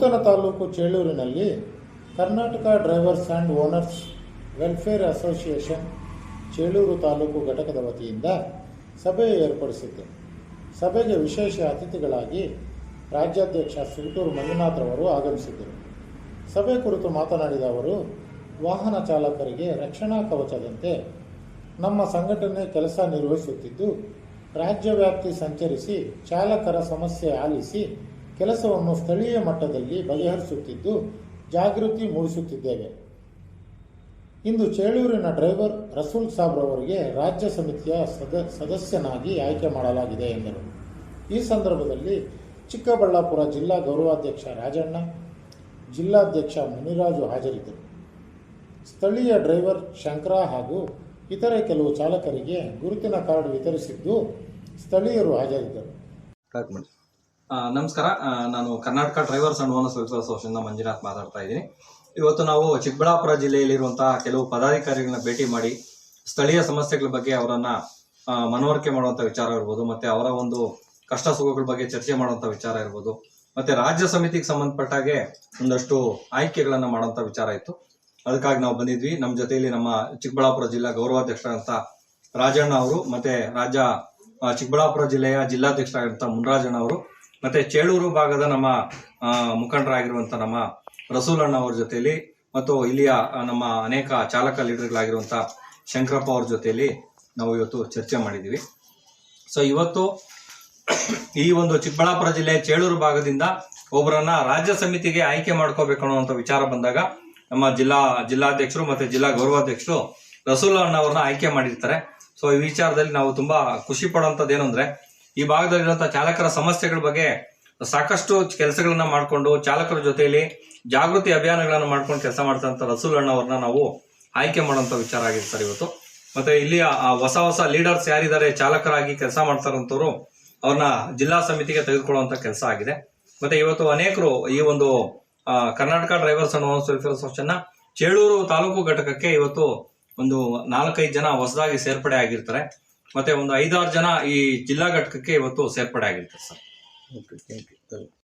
ನೂತನ taluk ಚೇಳೂರಿನಲ್ಲಿ Karnataka drivers and owners welfare association Chelur taluk ಘಟಕದ ವತಿಯಿಂದ ಸಭೆ ಏರ್ಪಡಿಸಿತ್ತು. ಸಭೆಗೆ ವಿಶೇಷ ಅತಿಥಿಗಳಾಗಿ ರಾಜ್ಯಾಧ್ಯಕ್ಷ ಸುಗಟೂರು ಮಂಜುನಾಥ್ರವರು ಆಗಮಿಸಿದ್ದರು. ಸಭೆ ಕುರಿತು ಮಾತನಾಡಿದ ಅವರು, ವಾಹನ ಚಾಲಕರಿಗೆ ರಕ್ಷಣಾ ಕವಚದಂತೆ ನಮ್ಮ ಸಂಘಟನೆ ಕೆಲಸ ನಿರ್ವಹಿಸುತ್ತಿದ್ದು ರಾಜ್ಯ ವ್ಯಾಪ್ತಿ ಸಂಚರಿಸಿ ಚಾಲಕರ ಸಮಸ್ಯೆ ಆಲಿಸಿ ಕೆಲಸವನ್ನು ಸ್ಥಳೀಯ ಮಟ್ಟದಲ್ಲಿ ಬಗೆಹರಿಸುತ್ತಿದ್ದು ಜಾಗೃತಿ ಮೂಡಿಸುತ್ತಿದ್ದೇವೆ. ಇಂದು ಚೇಳೂರಿನ ಡ್ರೈವರ್ ರಸೂಲ್ ಸಾಬ್ರವರಿಗೆ ರಾಜ್ಯ ಸಮಿತಿಯ ಸದ, ಸದಸ್ಯನಾಗಿ ಆಯ್ಕೆ ಮಾಡಲಾಗಿದೆ ಎಂದರು. ಈ ಸಂದರ್ಭದಲ್ಲಿ ಚಿಕ್ಕಬಳ್ಳಾಪುರ ಜಿಲ್ಲಾ ಗೌರವಾಧ್ಯಕ್ಷ ರಾಜಣ್ಣ, ಜಿಲ್ಲಾಧ್ಯಕ್ಷ ಮುನಿರಾಜು ಹಾಜರಿದ್ದರು. ಸ್ಥಳೀಯ ಡ್ರೈವರ್ ಶಂಕರ ಹಾಗೂ ಇತರೆ ಕೆಲವು ಚಾಲಕರಿಗೆ ಗುರುತಿನ ಕಾರ್ಡ್ ವಿತರಿಸಿದ್ದು ಸ್ಥಳೀಯರು ಹಾಜರಿದ್ದರು. ನಮಸ್ಕಾರ. ನಾನು Karnataka drivers and owners welfare association Manjunath ಮಾತಾಡ್ತಾ ಇದ್ದೀನಿ. ಇವತ್ತು ನಾವು ಚಿಕ್ಕಬಳ್ಳಾಪುರ ಜಿಲ್ಲೆಯಲ್ಲಿರುವಂತಹ ಕೆಲವು ಪದಾಧಿಕಾರಿಗಳನ್ನ ಭೇಟಿ ಮಾಡಿ ಸ್ಥಳೀಯ ಸಮಸ್ಯೆಗಳ ಬಗ್ಗೆ ಅವರನ್ನ ಮನವರಿಕೆ ಮಾಡುವಂತ ವಿಚಾರ ಇರ್ಬೋದು, ಮತ್ತೆ ಅವರ ಒಂದು ಕಷ್ಟ ಸುಖಗಳ ಬಗ್ಗೆ ಚರ್ಚೆ ಮಾಡುವಂತ ವಿಚಾರ ಇರ್ಬೋದು, ಮತ್ತೆ ರಾಜ್ಯ ಸಮಿತಿಗೆ ಸಂಬಂಧಪಟ್ಟಾಗೆ ಒಂದಷ್ಟು ಆಯ್ಕೆಗಳನ್ನ ಮಾಡುವಂತ ವಿಚಾರ ಇತ್ತು. ಅದಕ್ಕಾಗಿ ನಾವು ಬಂದಿದ್ವಿ. ನಮ್ಮ ಜೊತೆಯಲ್ಲಿ ನಮ್ಮ ಚಿಕ್ಕಬಳ್ಳಾಪುರ ಜಿಲ್ಲಾ ಗೌರವಾಧ್ಯಕ್ಷರಾದಂತ ರಾಜಣ್ಣ ಅವರು, ಮತ್ತೆ ರಾಜ್ಯ ಚಿಕ್ಕಬಳ್ಳಾಪುರ ಜಿಲ್ಲೆಯ ಜಿಲ್ಲಾಧ್ಯಕ್ಷರಾದಂತ ಮುನ್ರಾಜಣ್ಣ ಅವರು ಮತ್ತೆ ಚೇಳೂರು ಭಾಗದ ನಮ್ಮ ಮುಖಂಡರಾಗಿರುವಂಥ ನಮ್ಮ ರಸೂಲ್ ಅಣ್ಣ ಅವ್ರ ಜೊತೆಯಲ್ಲಿ ಮತ್ತು ಇಲ್ಲಿಯ ನಮ್ಮ ಅನೇಕ ಚಾಲಕ ಲೀಡರ್ಗಳಾಗಿರುವಂತ ಶಂಕರಪ್ಪ ಅವ್ರ ಜೊತೆಯಲ್ಲಿ ನಾವು ಇವತ್ತು ಚರ್ಚೆ ಮಾಡಿದ್ದೀವಿ ಸೊ ಇವತ್ತು ಈ ಒಂದು ಚಿಕ್ಕಬಳ್ಳಾಪುರ ಜಿಲ್ಲೆ ಚೇಳೂರು ಭಾಗದಿಂದ ಒಬ್ಬರನ್ನ ರಾಜ್ಯ ಸಮಿತಿಗೆ ಆಯ್ಕೆ ಮಾಡ್ಕೋಬೇಕು ಅನ್ನುವಂಥ ವಿಚಾರ ಬಂದಾಗ ನಮ್ಮ ಜಿಲ್ಲಾ, ಜಿಲ್ಲಾಧ್ಯಕ್ಷರು ಮತ್ತೆ ಜಿಲ್ಲಾ ಗೌರವಾಧ್ಯಕ್ಷರು ರಸೂಲ್ ಅಣ್ಣ ಅವ್ರನ್ನ ಆಯ್ಕೆ ಮಾಡಿರ್ತಾರೆ. ಸೊ ಈ ವಿಚಾರದಲ್ಲಿ ನಾವು ತುಂಬಾ ಖುಷಿ ಪಡುವಂತದ್ದು ಏನು ಅಂದ್ರೆ ಈ ಭಾಗದಲ್ಲಿರುವಂತಹ ಚಾಲಕರ ಸಮಸ್ಯೆಗಳ ಬಗ್ಗೆ ಸಾಕಷ್ಟು ಕೆಲಸಗಳನ್ನ ಮಾಡಿಕೊಂಡು ಚಾಲಕರ ಜೊತೆಯಲ್ಲಿ ಜಾಗೃತಿ ಅಭಿಯಾನಗಳನ್ನು ಮಾಡ್ಕೊಂಡು ಕೆಲಸ ಮಾಡ್ತಂತ ರಸೂಲ್ ಅಣ್ಣವ್ರನ್ನ ನಾವು ಆಯ್ಕೆ ಮಾಡುವಂತ ವಿಚಾರ ಆಗಿದೆ ಸರ್ ಇವತ್ತು. ಮತ್ತೆ ಇಲ್ಲಿ ಹೊಸ ಹೊಸ ಲೀಡರ್ಸ್ ಯಾರಿದ್ದಾರೆ, ಚಾಲಕರಾಗಿ ಕೆಲಸ ಮಾಡ್ತಾರಂತವ್ರು ಅವ್ರನ್ನ ಜಿಲ್ಲಾ ಸಮಿತಿಗೆ ತೆಗೆದುಕೊಳ್ಳುವಂತ ಕೆಲಸ ಆಗಿದೆ. ಮತ್ತೆ ಇವತ್ತು ಅನೇಕರು ಈ ಒಂದು ಕರ್ನಾಟಕ ಡ್ರೈವರ್ಸ್ ಅನ್ನೋ owners welfare association Chelur taluk ಘಟಕಕ್ಕೆ ಇವತ್ತು ಒಂದು ನಾಲ್ಕೈದು ಜನ ಹೊಸದಾಗಿ ಸೇರ್ಪಡೆ ಆಗಿರ್ತಾರೆ. ಮತ್ತೆ ಒಂದು ಐದಾರು ಜನ ಈ ಜಿಲ್ಲಾ ಘಟಕಕ್ಕೆ ಇವತ್ತು ಸೇರ್ಪಡೆ ಆಗಿರ್ತಾರೆ ಸರ್ ಓಕೆ ಥ್ಯಾಂಕ್ ಯು